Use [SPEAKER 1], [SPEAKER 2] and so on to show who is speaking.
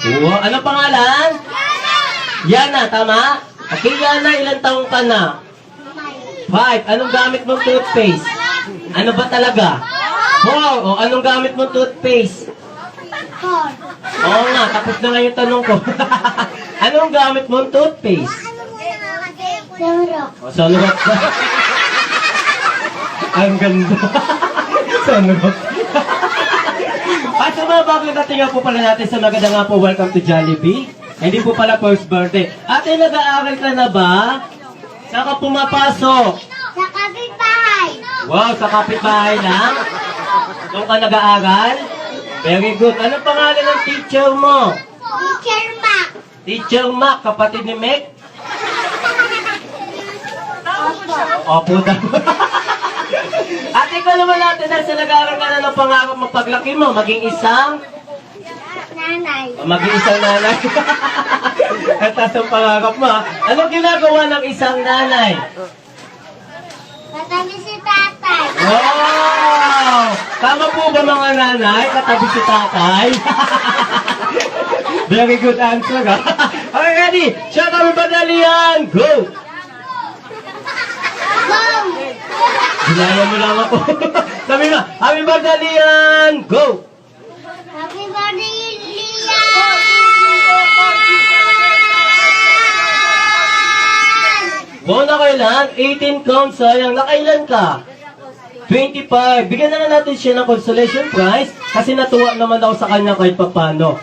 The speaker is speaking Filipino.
[SPEAKER 1] Oo, ano pangalan? Yana, tama? Okay, Yana, ilang taong ka na? Five. Anong gamit mong toothpaste? Ano ba talaga? Four. O, anong gamit mong toothpaste?
[SPEAKER 2] Four.
[SPEAKER 1] Oo nga, tapos na nga yung tanong ko. anong gamit mong toothpaste?
[SPEAKER 2] Zero.
[SPEAKER 1] O, sunrot ba? Ang ganda. sunrot. At sa mga bagong dating po pala natin sa maganda nga po, welcome to Jollibee. Hindi po pala first birthday. Ate, nag-aaral ka na ba? Saan ka pumapasok?
[SPEAKER 2] Sa kapitbahay.
[SPEAKER 1] Wow, sa kapitbahay lang? Doon ka nag-aaral? Very good. Ano pangalan ng teacher mo?
[SPEAKER 2] Teacher Mac.
[SPEAKER 1] Teacher Mac, kapatid ni Meg?
[SPEAKER 2] Opo.
[SPEAKER 1] Opo daw. Ate, ikaw naman natin na sa nag-aaral ka na ng pangarap mo paglaki mo, maging isang,
[SPEAKER 2] Nanay.
[SPEAKER 1] maging isang nanay. At taas ang pangarap mo. Anong ginagawa ng isang nanay?
[SPEAKER 2] Katabi si tatay.
[SPEAKER 1] Wow! Tama po ba mga nanay? Katabi si tatay? Very good answer, ha? Ready? Siya kami badalian! Go!
[SPEAKER 2] Go!
[SPEAKER 1] Ginaya mo lang ako. Sabi mo, Happy Badalian! Go!
[SPEAKER 2] Happy birthday, Lian!
[SPEAKER 1] Buo na kailan? 18 counts, sayang. Nakailan ka? 25. Bigyan na natin siya ng consolation prize kasi natuwa naman ako sa kanya kahit papano.